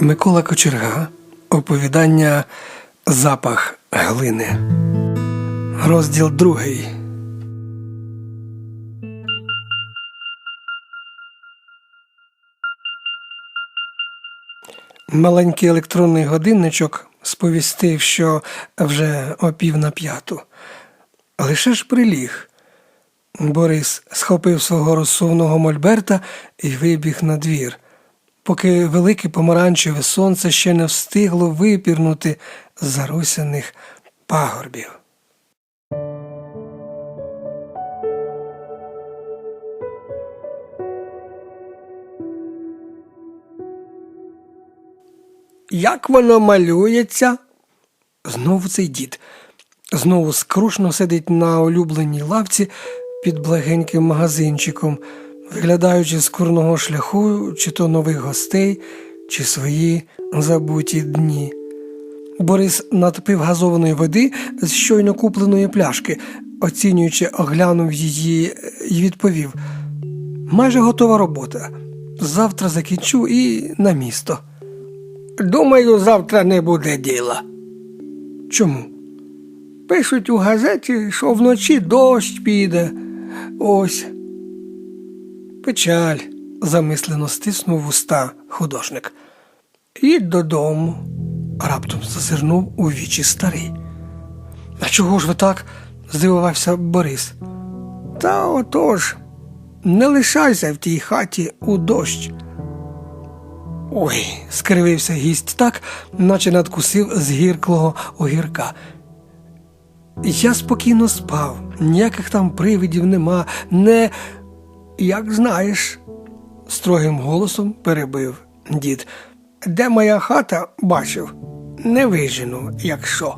Микола Кочерга. Оповідання Запах глини. Розділ другий. Маленький електронний годинничок сповістив, що вже о пів на п'яту. Лише ж приліг. Борис схопив свого розсувного мольберта і вибіг на двір, поки велике помаранчеве сонце ще не встигло випірнути з заросяних пагорбів. Як воно малюється? Знову цей дід. Знову скрушно сидить на улюбленій лавці під благеньким магазинчиком, виглядаючи з курного шляху, чи то нових гостей, чи свої забуті дні. Борис натопив газованої води з щойно купленої пляшки, оцінюючи, оглянув її і відповів: майже готова робота. Завтра закінчу і на місто. Думаю, завтра не буде діла. Чому? Пишуть у газеті, що вночі дощ піде. Ось. Печаль, замислено стиснув вуста художник. Їдь додому, раптом зазирнув у вічі старий. А чого ж ви так? здивувався Борис. Та отож, не лишайся в тій хаті у дощ. Ой, скривився гість так, наче надкусив з гірклого огірка. Я спокійно спав, ніяких там привидів нема, не як знаєш, строгим голосом перебив дід. Де моя хата бачив, не вижену, якщо.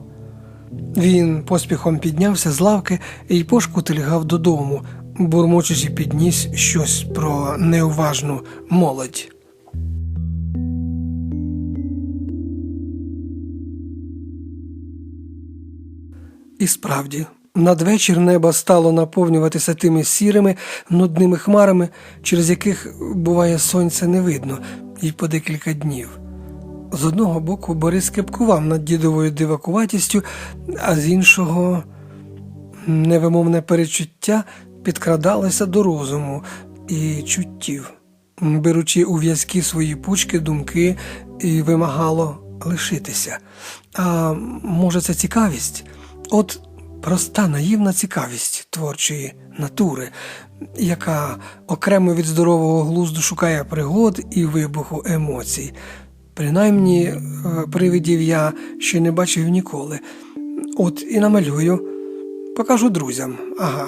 Він поспіхом піднявся з лавки і пошкутильгав додому, бурмочучи підніс щось про неуважну молодь. І справді, надвечір небо стало наповнюватися тими сірими, нудними хмарами, через яких буває сонця не видно, і по декілька днів. З одного боку Борис кепкував над дідовою дивакуватістю, а з іншого невимовне перечуття підкрадалося до розуму і чуттів, беручи у в'язки свої пучки, думки і вимагало лишитися. А може, це цікавість? От проста наївна цікавість творчої натури, яка окремо від здорового глузду шукає пригод і вибуху емоцій. Принаймні, е, привидів я ще не бачив ніколи. От і намалюю, покажу друзям, ага.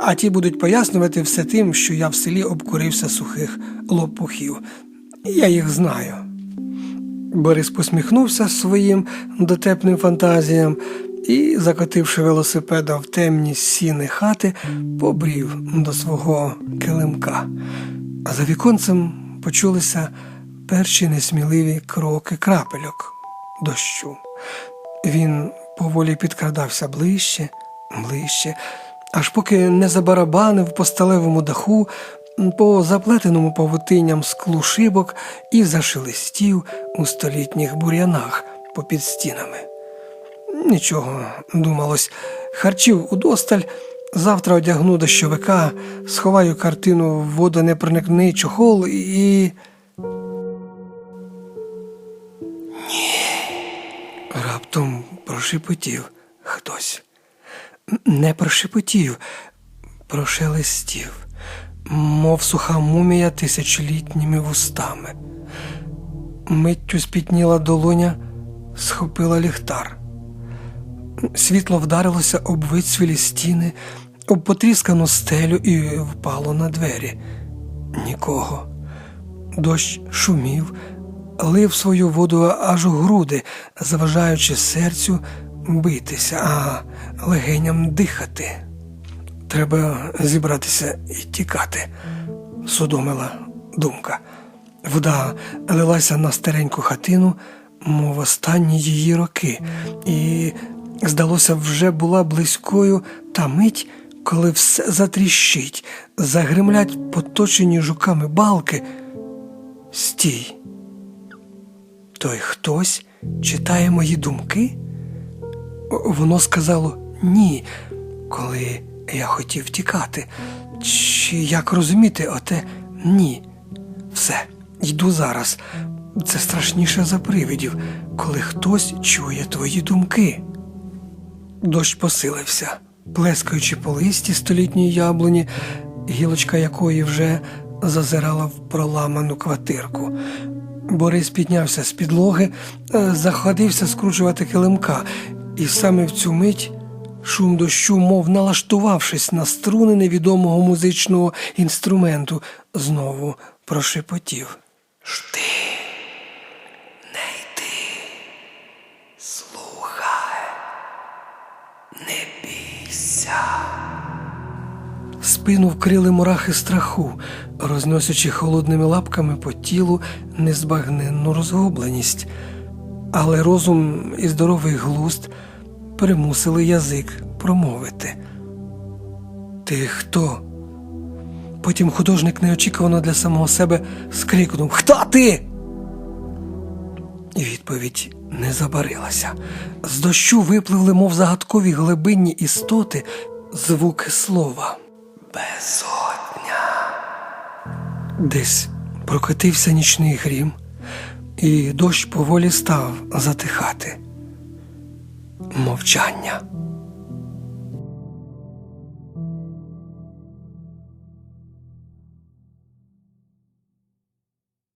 А ті будуть пояснювати все тим, що я в селі обкурився сухих лопухів. Я їх знаю. Борис посміхнувся своїм дотепним фантазіям і, закотивши велосипеда в темні сіни хати, побрів до свого килимка. А за віконцем почулися перші несміливі кроки крапельок дощу. Він поволі підкрадався ближче, ближче, аж поки не забарабанив по сталевому даху, по заплетеному павутинням склу шибок і зашелестів у столітніх бур'янах попід стінами. Нічого, думалось, харчів удосталь. Завтра одягну дощовика, сховаю картину в водонепроникний чохол і. Ні. Раптом прошепотів хтось. Не прошепотів, прошелестів, мов суха мумія тисячолітніми вустами. Миттю спітніла долоня, схопила ліхтар. Світло вдарилося об вицвілі стіни, об потріскану стелю і впало на двері. Нікого. Дощ шумів, лив свою воду аж у груди, заважаючи серцю битися, а легеням дихати. Треба зібратися і тікати, судомила думка. Вода лилася на стареньку хатину, мов останні її роки, і здалося, вже була близькою та мить, коли все затріщить, загримлять поточені жуками балки. Стій. Той хтось читає мої думки? Воно сказало ні, коли я хотів тікати. Чи як розуміти, оте ні. Все, йду зараз. Це страшніше за привидів, коли хтось чує твої думки. Дощ посилився, плескаючи по листі столітньої яблуні, гілочка якої вже зазирала в проламану квартирку. Борис піднявся з підлоги, е, заходився скручувати килимка, і саме в цю мить шум дощу, мов налаштувавшись на струни невідомого музичного інструменту, знову прошепотів. Жди, не йди, слухай, не бійся. Спину вкрили мурахи страху, розносячи холодними лапками по тілу незбагненну розгубленість. Але розум і здоровий глузд примусили язик промовити. Ти хто? Потім художник неочікувано для самого себе скрикнув Хто ти? І відповідь не забарилася. З дощу випливли, мов загадкові глибинні істоти, звуки слова. Безодня. Десь прокотився нічний грім, і дощ поволі став затихати. Мовчання.